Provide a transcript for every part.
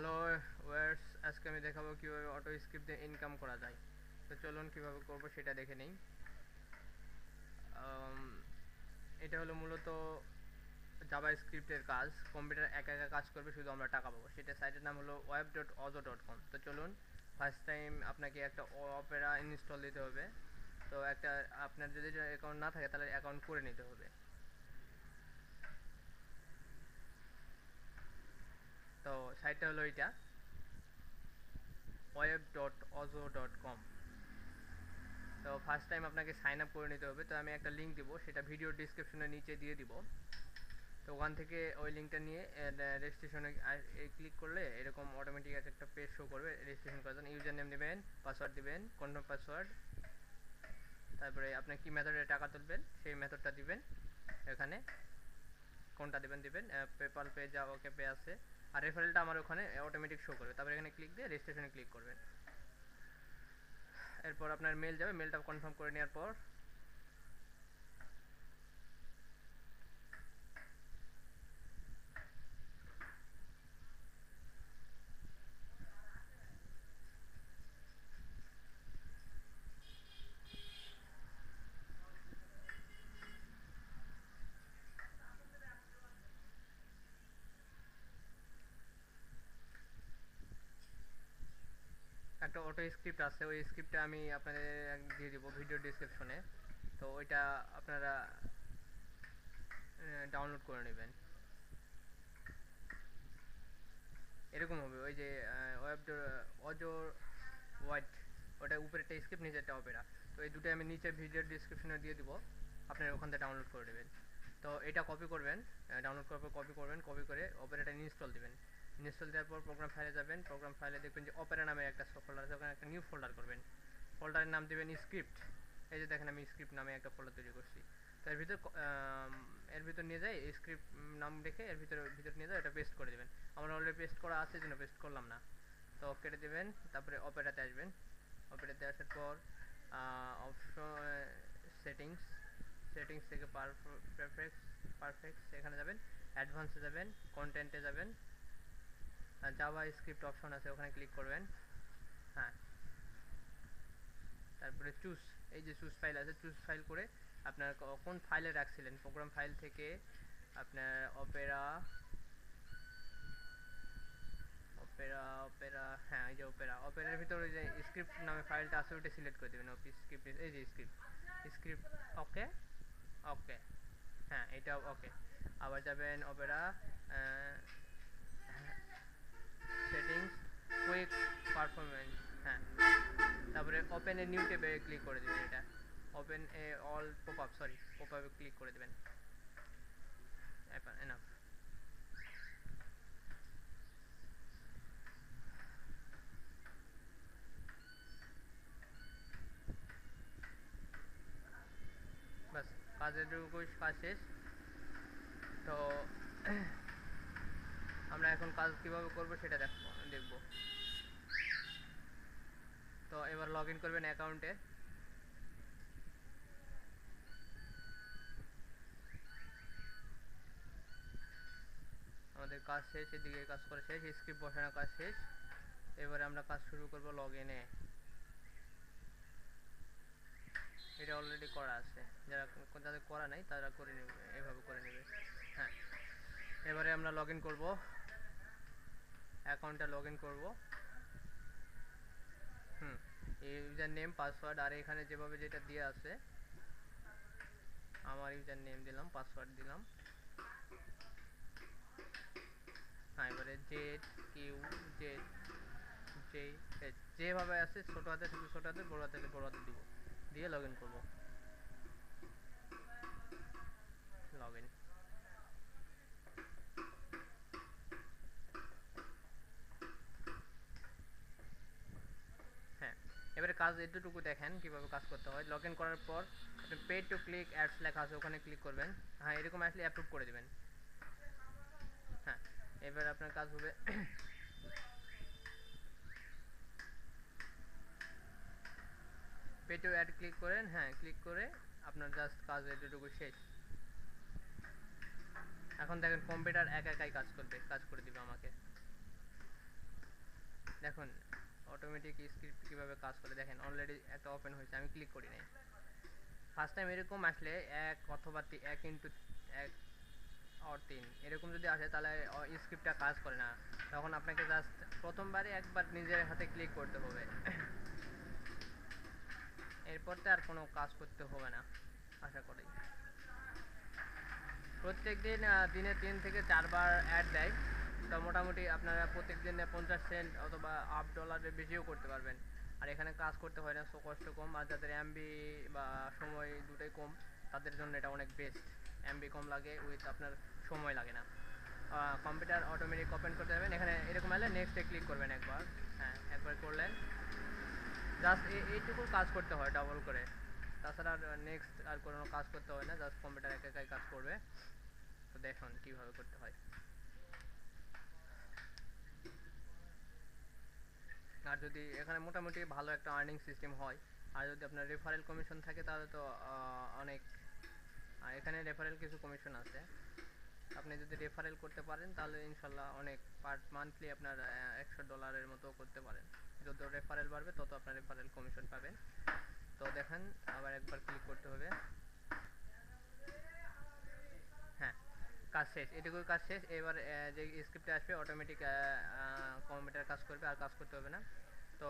Hello ওয়ার্স আজকে আমি দেখাবো কীভাবে অটো স্ক্রিপ্ট দিয়ে ইনকাম করা যায়। তো চলুন কীভাবে করব সেটা দেখে নেই। এটা হলো মূলত জাভা স্ক্রিপ্টের কাজ। কম্পিউটার একা একা কাজ করবে, শুধু আমরা টাকা পাবো। সেটা সাইটের নাম হলো ওয়েব ডট অজো ডট কম তো চলুন ফার্স্ট টাইম আপনাকে একটা অপেরা ইনস্টল দিতে হবে। তো একটা, আপনার যদি অ্যাকাউন্ট না থাকে, তাহলে অ্যাকাউন্ট করে নিতে হবে তো সাইটটা হলো এটা। ওয়েব ডট অজো ডট কম তো ফার্স্ট টাইম আপনাকে সাইন আপ করে নিতে হবে। তো আমি একটা লিঙ্ক দিব, সেটা ভিডিও ডিসক্রিপশনের নিচে দিয়ে দিব। তো ওখান থেকে ওই লিঙ্কটা নিয়ে রেজিস্ট্রেশনে ক্লিক করলে এরকম অটোমেটিক একটা পেজ শো করবে। রেজিস্ট্রেশন করার জন্য ইউজার নেম দেবেন পাসওয়ার্ড দেবেন কনফার্ম পাসওয়ার্ড তারপরে আপনি কি মেথডে টাকা তুলবেন, সেই মেথডটা দিবেন। এখানে কোনটা দেবেন দেবেন পেপাল পে যা ওকে পে আছে। আর রেফারেলটা আমার ওখানে অটোমেটিক শো করবে। তারপর এখানে ক্লিক দিয়ে রেজিস্ট্রেশনে ক্লিক করবেন। এরপর আপনার মেল যাবে মেলটা কনফার্ম করে নেওয়ার পর একটা অটো স্ক্রিপ্ট আছে, ওই স্ক্রিপ্টটা আমি আপনাদের দিয়ে দিব ভিডিও ডিসক্রিপশনে তো ওইটা আপনারা ডাউনলোড করে নেবেন। এরকম হবে, ওই যে ওয়েব অজোর হোয়াইট ওটা উপরে একটা স্ক্রিপ্ট একটা অপেরা তো এই দুটো আমি নিচে ভিডিও ডিসক্রিপশনে দিয়ে দিব, আপনারা ওখান থেকে ডাউনলোড করে নেবেন। তো এটা কপি করবেন ডাউনলোড করার পর কপি করবেন কপি করে অপেরাটা ইনস্টল দিবেন। ইনস্টল দেওয়ার পর প্রোগ্রাম ফাইলে যাবেন। প্রোগ্রাম ফাইলে দেখবেন যে অপেরা নামে একটা ফোল্ডার আছে। ওখানে একটা নিউ ফোল্ডার করবেন। ফোল্ডারের নাম দেবেন স্ক্রিপ্ট এই যে দেখেন আমি স্ক্রিপ্ট নামে একটা ফোল্ডার তৈরি করছি। তো এর ভিতর এর ভিতর নিয়ে যাই স্ক্রিপ্ট নাম রেখে এর ভিতরে, ভিতর নিয়ে যাই এটা পেস্ট করে দেবেন। আমার অলরেডি পেস্ট করা আছে জন্য পেস্ট করলাম না। তো কেটে দেবেন, তারপরে অপেরাতে আসবেন। অপেরাতে আসার পর অপশন সেটিংস সেটিংস থেকে পারফেক্ট পারফেক্ট এখানে যাবেন। অ্যাডভান্সে যাবেন কন্টেন্টে যাবেন। জাভা স্ক্রিপ্ট অপশন আছে, ওখানে ক্লিক করবেন। হ্যাঁ। তারপরে চুজ এই যে চুজ ফাইল আছে চুজ ফাইল করে আপনার কোন ফাইলে রাখছিলেন? প্রোগ্রাম ফাইল থেকে আপনার অপেরা অপেরা অপেরা হ্যাঁ এই যে অপেরা অপেরার ভিতরে যে স্ক্রিপ্ট নামে ফাইলটা আছে ওটা সিলেক্ট করে দেবেন। ওপি স্ক্রিপ্ট এই যে স্ক্রিপ্ট স্ক্রিপ্ট ওকে ওকে হ্যাঁ এটা ওকে আবার যাবেন অপেরা ওপেন এ নিউ ট্যাবে ক্লিক করে দেবেন এটা। Open a all pop up sorry pop আপে ক্লিক করে দেবেন। বাস কাজ শেষ। তো, আমরা এখন কাজ কীভাবে করব সেটা দেখব দেখব। লগ ইন করবেন অ্যাকাউন্টে। আমাদের কাজ শেষ, এদিকে কাজ করে শেষ স্ক্রিপ্ট বসানো কাজ শেষ। এবারে আমরা কাজ শুরু করব লগ ইনে এটা অলরেডি করা আছে। যারা যাদের করা নাই, তারা করে নেবে, এভাবে করে নেবে। হ্যাঁ। এবারে আমরা লগ ইন করব। অ্যাকাউন্টটা লগ ইন করব। ইউজার নেম পাসওয়ার্ড, আর এখানে যেভাবে যেটা দিয়ে আছে, আমার ইউজার নেম দিলাম, পাসওয়ার্ড দিলাম। হ্যাঁ এবারে জেড কিউ জেড জে যেভাবে আছে, ছোটো হাতে, শুধু ছোটো হাতে, বড় হাতে বড় হাতে দিব। দিয়ে লগ ইন করব। লগ ইন হ্যাঁ এবারে কাজ এতটুকু দেখেন কীভাবে কাজ করতে হয়। লগ ইন করার পর পে টু ক্লিক অ্যাডস লেখা আছে, ওখানে ক্লিক করবেন। হ্যাঁ এরকম আসলে অ্যাপ্রুভ করে দেবেন। হ্যাঁ এবার আপনার কাজ হবে। পে টু অ্যাড ক্লিক করেন হ্যাঁ ক্লিক করে আপনার জাস্ট কাজ এতটুকু শেষ। এখন দেখেন কম্পিউটার একা একাই কাজ করবে, কাজ করে দিবে আমাকে। দেখুন অটোমেটিক স্ক্রিপ্ট কীভাবে কাজ করে? দেখেন অলরেডি একটা ওপেন হয়েছে, আমি ক্লিক করি নাই। ফার্স্ট টাইম এরকম আসলে এক অথবা এক ইন্টু এক আর তিন। এরকম যদি আসে, তাহলে স্ক্রিপ্টটা কাজ করে না। তখন আপনাকে জাস্ট প্রথমবারে একবার নিজের হাতে ক্লিক করতে হবে। এরপর তো আর কোনো কাজ করতে হবে না, আশা করি। প্রত্যেক দিন দিনে তিন থেকে চারবার অ্যাড দেয়। তো মোটামুটি আপনারা প্রত্যেক দিনে পঞ্চাশ সেন্ট অথবা হাফ ডলারের বেশিও করতে পারবেন। আর এখানে কাজ করতে হয় না সো কষ্ট কম। আর যাদের এমবি বা সময় দুটোই কম, তাদের জন্য এটা অনেক বেস্ট এমবি কম লাগে উইথ আপনার সময় লাগে না। কম্পিউটার অটোমেটিক ওপেন করতে যাবেন। এখানে এরকম এলে নেক্সটে ক্লিক করবেন একবার। হ্যাঁ একবার করলেন। জাস্ট এইটুকু কাজ করতে হয় ডাবল করে। তাছাড়া আর নেক্সট আর কোনো কাজ করতে হয় না জাস্ট কম্পিউটার একা একাই কাজ করবে। তো দেখুন কীভাবে করতে হয়। আর যদি এখানে মোটামুটি ভালো একটা আর্নিং সিস্টেম হয়, আর যদি আপনার রেফারেল কমিশন থাকে, তাহলে তো অনেক আর এখানে রেফারেল কিছু কমিশন আছে। আপনি যদি রেফারেল করতে পারেন, তাহলে ইনশাল্লাহ অনেক পার মান্থলি আপনার একশো ডলারের মতো করতে পারেন। যত রেফারেল বাড়বে, তত আপনার রেফারেল কমিশন পাবেন। তো দেখেন, আবার একবার ক্লিক করতে হবে হ্যাঁ কাজ শেষ, এটুকুই কাজ শেষ, এবার যে স্ক্রিপ্টে আসবে অটোমেটিক কম্পিউটার কাজ করবে আর কাজ করতে হবে না। তো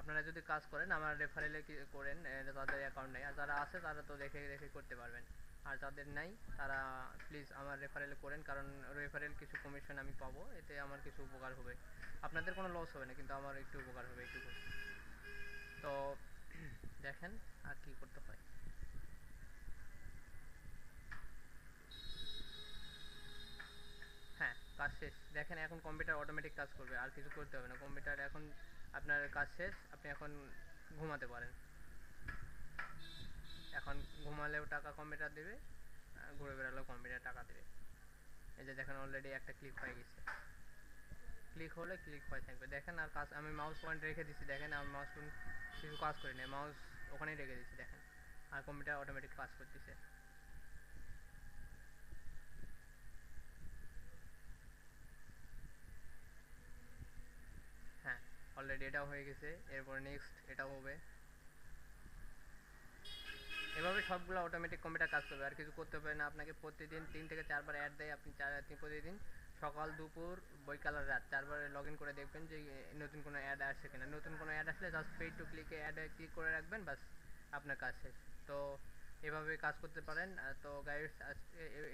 আপনারা যদি কাজ করেন, আমার রেফারেলে করেন তাদের অ্যাকাউন্ট নেই, আর যারা আছে তারা তো দেখে দেখে করতে পারবেন। আর যাদের নাই, তারা প্লিজ আমার রেফারেলে করেন, কারণ রেফারেল কিছু কমিশন আমি পাবো, এতে আমার কিছু উপকার হবে। আপনাদের কোনো লস হবে না, কিন্তু আমার একটু উপকার হবে একটু তো দেখেন আর কি করতে হয় হ্যাঁ কাজ শেষ। দেখেন এখন কম্পিউটার অটোমেটিক কাজ করবে, আর কিছু করতে হবে না। কম্পিউটার এখন আপনার কাজ শেষ, আপনি এখন ঘুমাতে পারেন। এখন ঘুমালেও টাকা কম্পিউটার দেবে ঘুরে বেড়ালেও কম্পিউটার টাকা দেবে। এই যে দেখেন অলরেডি একটা ক্লিক হয়ে গেছে। ক্লিক হলে ক্লিক হয়ে থাকবে। দেখেন আর কাজ, আমি মাউস পয়েন্ট রেখে দিচ্ছি দেখেন আমি মাউস পয়েন্ট কিছু কাজ করি না মাউস ওখানেই রেখে দিচ্ছি দেখেন। আর কম্পিউটার অটোমেটিক কাজ করতেছে হ্যাঁ অলরেডি এটাও হয়ে গেছে, এরপর নেক্সট এটাও হবে। এভাবে সবগুলো অটোমেটিক কম্পিউটার কাজ করবে, আর কিছু করতে হবে না, আপনাকে প্রতিদিন তিন থেকে চারবার অ্যাড দেয়, আপনি চার প্রতিদিন সকাল, দুপুর বৈকাল রাত চারবার লগ ইন করে দেখবেন যে নতুন কোনো অ্যাড আসছে কিনা। নতুন কোনো অ্যাড আসলে জাস্ট পেড টু ক্লিকে অ্যাডে ক্লিক করে রাখবেন বাস আপনার কাজ শেষ। তো এভাবে কাজ করতে পারেন। তো গাইডস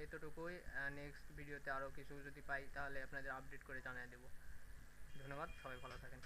এতটুকুই। নেক্সট ভিডিওতে আরও কিছু যদি পাই, তাহলে আপনাদের আপডেট করে জানিয়ে দেবো। ধন্যবাদ, সবাই ভালো থাকেন।